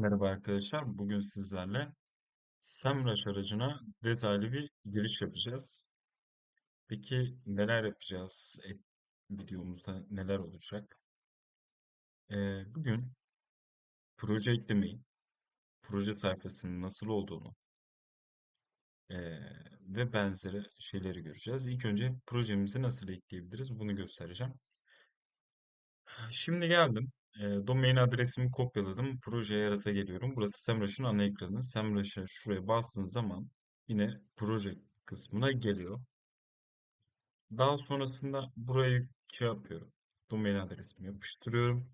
Merhaba arkadaşlar. Bugün sizlerle SEMrush aracına detaylı bir giriş yapacağız. Peki neler yapacağız? E, videomuzda neler olacak? Ee, bugün proje eklemeyi, proje sayfasının nasıl olduğunu e, ve benzeri şeyleri göreceğiz. İlk önce projemizi nasıl ekleyebiliriz bunu göstereceğim. Şimdi geldim. Domain adresimi kopyaladım. Projeye yarata geliyorum. Burası SEMrush'ın ana ekranı. SEMrush'a şuraya bastığınız zaman yine proje kısmına geliyor. Daha sonrasında buraya şey yapıyorum. Domain adresimi yapıştırıyorum.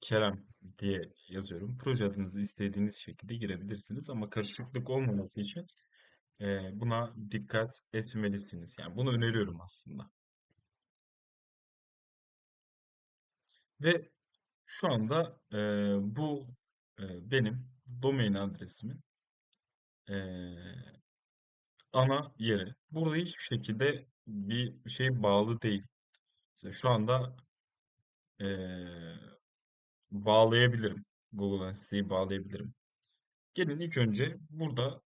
Kerem diye yazıyorum. Proje adınızı istediğiniz şekilde girebilirsiniz ama karışıklık olmaması için buna dikkat etmelisiniz. Yani bunu öneriyorum aslında. Ve şu anda e, bu e, benim domain adresimin e, ana yeri. Burada hiçbir şekilde bir şey bağlı değil. Mesela şu anda e, bağlayabilirim. Google'dan siteyi bağlayabilirim. Gelin ilk önce burada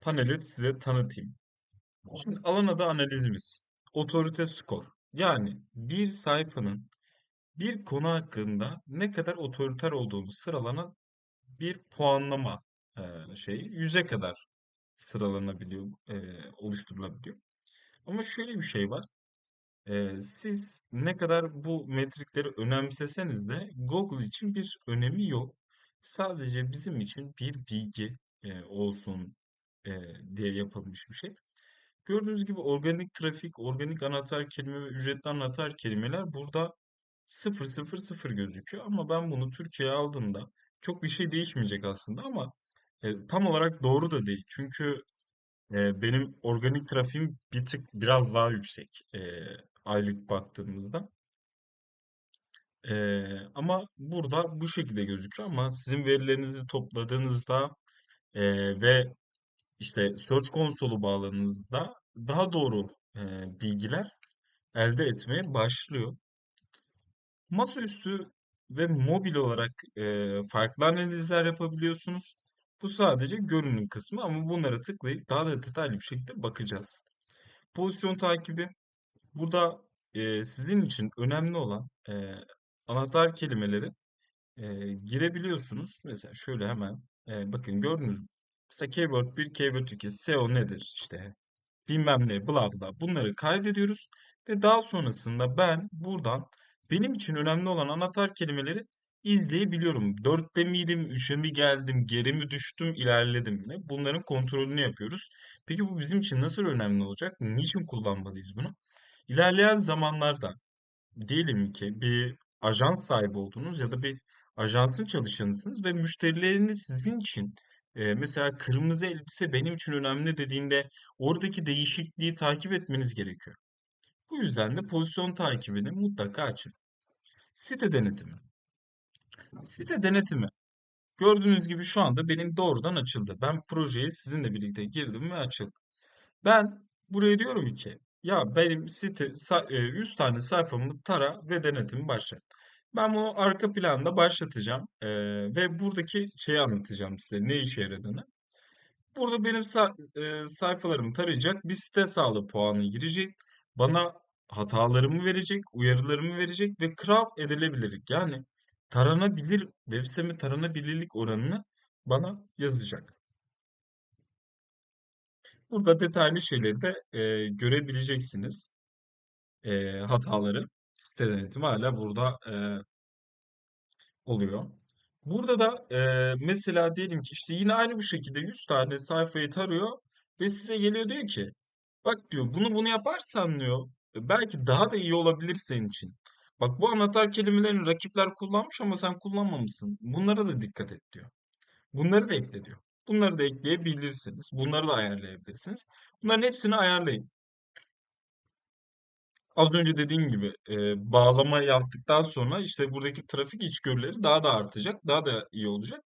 paneli size tanıtayım. Şimdi alan adı analizimiz. Otorite skor. Yani bir sayfanın bir konu hakkında ne kadar otoriter olduğunu sıralanan bir puanlama e, şeyi. Yüze kadar sıralanabiliyor, e, oluşturulabiliyor. Ama şöyle bir şey var. E, siz ne kadar bu metrikleri önemseseniz de Google için bir önemi yok. Sadece bizim için bir bilgi e, olsun e, diye yapılmış bir şey. Gördüğünüz gibi organik trafik, organik anahtar kelime ve ücretli anahtar kelimeler burada 000 gözüküyor. Ama ben bunu Türkiye'ye aldığımda çok bir şey değişmeyecek aslında ama e, tam olarak doğru da değil. Çünkü e, benim organik trafiğim bir tık biraz daha yüksek e, aylık baktığımızda. E, ama burada bu şekilde gözüküyor ama sizin verilerinizi topladığınızda e, ve işte Search konsolu bağladığınızda daha doğru e, bilgiler elde etmeye başlıyor. Masaüstü ve mobil olarak e, farklı analizler yapabiliyorsunuz. Bu sadece görünüm kısmı ama bunlara tıklayıp daha da detaylı bir şekilde bakacağız. Pozisyon takibi. Burada e, sizin için önemli olan e, anahtar kelimeleri e, girebiliyorsunuz. Mesela şöyle hemen e, bakın gördünüz mü? Mesela keyword 1, keyword 2, SEO nedir? İşte bilmem ne, bla bla bunları kaydediyoruz. Ve daha sonrasında ben buradan benim için önemli olan anahtar kelimeleri izleyebiliyorum. Dörtte miydim, üçe mi geldim, geri mi düştüm, ilerledim mi? Bunların kontrolünü yapıyoruz. Peki bu bizim için nasıl önemli olacak? Niçin kullanmalıyız bunu? İlerleyen zamanlarda diyelim ki bir ajans sahibi oldunuz ya da bir ajansın çalışanısınız ve müşterileriniz sizin için e, mesela kırmızı elbise benim için önemli dediğinde oradaki değişikliği takip etmeniz gerekiyor. Bu yüzden de pozisyon takibini mutlaka açın. Site denetimi. Site denetimi. Gördüğünüz gibi şu anda benim doğrudan açıldı. Ben projeye sizinle birlikte girdim ve açıldı. Ben buraya diyorum ki ya benim site sa- e, 100 tane sayfamı tara ve denetimi başlat. Ben bunu arka planda başlatacağım e, ve buradaki şeyi anlatacağım size ne işe yaradığını. Burada benim e, sayfalarımı tarayacak, bir site sağlığı puanı girecek, bana hatalarımı verecek, uyarılarımı verecek ve crawl edilebilirlik yani taranabilir web sitemi taranabilirlik oranını bana yazacak. Burada detaylı şeyleri de e, görebileceksiniz. E, hataları. Site denetimi hala burada e, oluyor. Burada da e, mesela diyelim ki işte yine aynı bu şekilde 100 tane sayfayı tarıyor ve size geliyor diyor ki bak diyor bunu bunu yaparsan diyor belki daha da iyi olabilir senin için. Bak bu anahtar kelimelerini rakipler kullanmış ama sen kullanmamışsın. Bunlara da dikkat et diyor. Bunları da ekle diyor. Bunları da ekleyebilirsiniz. Bunları da ayarlayabilirsiniz. Bunların hepsini ayarlayın. Az önce dediğim gibi e, bağlama yaptıktan sonra işte buradaki trafik içgörüleri daha da artacak, daha da iyi olacak.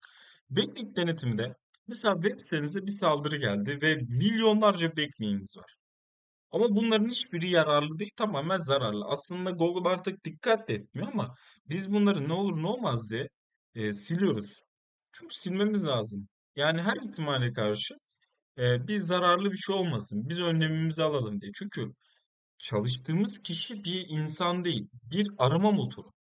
Backlink denetiminde mesela web sitenize bir saldırı geldi ve milyonlarca backlink'iniz var. Ama bunların hiçbiri yararlı değil, tamamen zararlı. Aslında Google artık dikkat etmiyor ama biz bunları ne olur ne olmaz diye e, siliyoruz. Çünkü silmemiz lazım. Yani her ihtimale karşı e, bir zararlı bir şey olmasın. Biz önlemimizi alalım diye. Çünkü çalıştığımız kişi bir insan değil, bir arama motoru.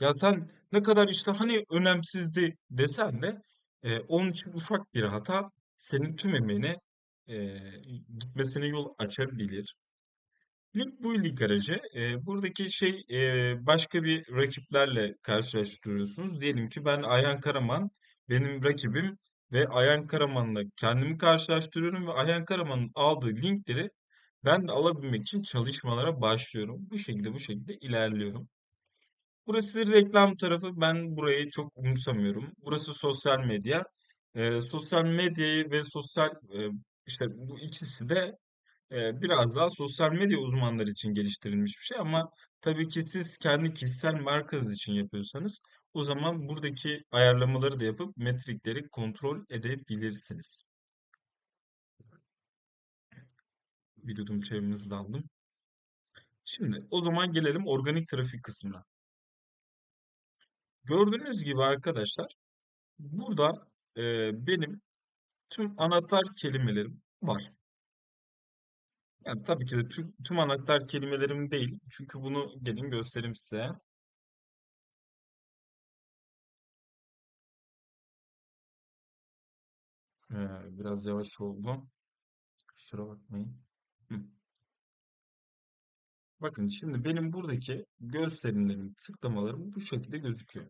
Ya sen ne kadar işte hani önemsizdi desen de e, onun için ufak bir hata senin tüm emeğine e, gitmesine yol açabilir. Link bu lig aracı. E, buradaki şey e, başka bir rakiplerle karşılaştırıyorsunuz. Diyelim ki ben Ayhan Karaman benim rakibim ve Ayhan Karaman'la kendimi karşılaştırıyorum ve Ayhan Karaman'ın aldığı linkleri ben de alabilmek için çalışmalara başlıyorum. Bu şekilde bu şekilde ilerliyorum. Burası reklam tarafı. Ben burayı çok umursamıyorum. Burası sosyal medya. Ee, sosyal medyayı ve sosyal e, işte bu ikisi de biraz daha sosyal medya uzmanları için geliştirilmiş bir şey ama tabii ki siz kendi kişisel markanız için yapıyorsanız o zaman buradaki ayarlamaları da yapıp metrikleri kontrol edebilirsiniz. Bir yudum çayımızı da aldım. Şimdi o zaman gelelim organik trafik kısmına. Gördüğünüz gibi arkadaşlar burada e, benim tüm anahtar kelimelerim var. Yani tabii ki de tüm, tüm anahtar kelimelerim değil. Çünkü bunu gelin göstereyim size. Biraz yavaş oldu. Kusura bakmayın. Bakın şimdi benim buradaki gösterimlerim, tıklamalarım bu şekilde gözüküyor.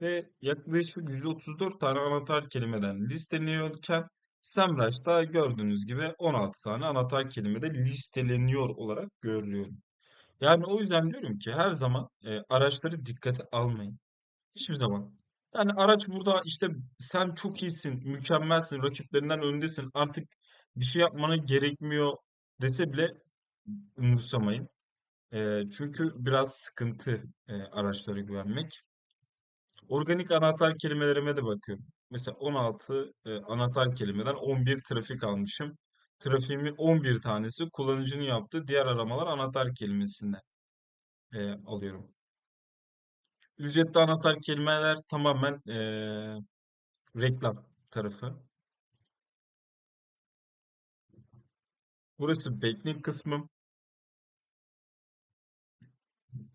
Ve yaklaşık 134 tane anahtar kelimeden listeleniyorken SEMrush'ta gördüğünüz gibi 16 tane anahtar kelimede listeleniyor olarak görüyorum. Yani o yüzden diyorum ki her zaman e, araçları dikkate almayın. Hiçbir zaman. Yani araç burada işte sen çok iyisin, mükemmelsin, rakiplerinden öndesin, artık bir şey yapmana gerekmiyor dese bile umursamayın. E, çünkü biraz sıkıntı e, araçlara güvenmek. Organik anahtar kelimelerime de bakıyorum. Mesela 16 e, anahtar kelimeden 11 trafik almışım. Trafiğimin 11 tanesi kullanıcının yaptığı diğer aramalar anahtar kelimesinden e, alıyorum. Ücretli anahtar kelimeler tamamen e, reklam tarafı. Burası backlink kısmı.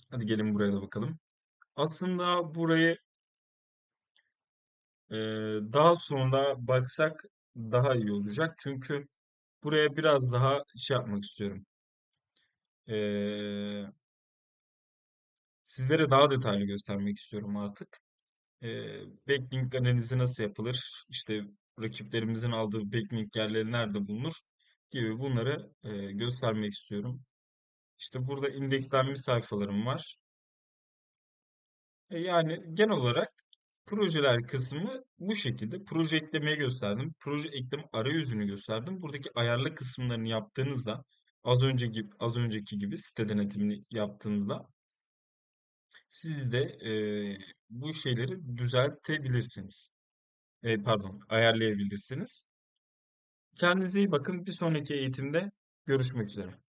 Hadi gelin buraya da bakalım. Aslında burayı daha sonra baksak daha iyi olacak. Çünkü buraya biraz daha şey yapmak istiyorum. E, sizlere daha detaylı göstermek istiyorum artık. E, backlink analizi nasıl yapılır? İşte rakiplerimizin aldığı backlink yerleri nerede bulunur? Gibi bunları e, göstermek istiyorum. İşte burada indekslenmiş sayfalarım var. E, yani genel olarak projeler kısmı bu şekilde. Proje eklemeyi gösterdim. Proje ekleme arayüzünü gösterdim. Buradaki ayarlı kısımlarını yaptığınızda az önceki az önceki gibi site denetimini yaptığınızda siz de e, bu şeyleri düzeltebilirsiniz. E, pardon, ayarlayabilirsiniz. Kendinize iyi bakın. Bir sonraki eğitimde görüşmek üzere.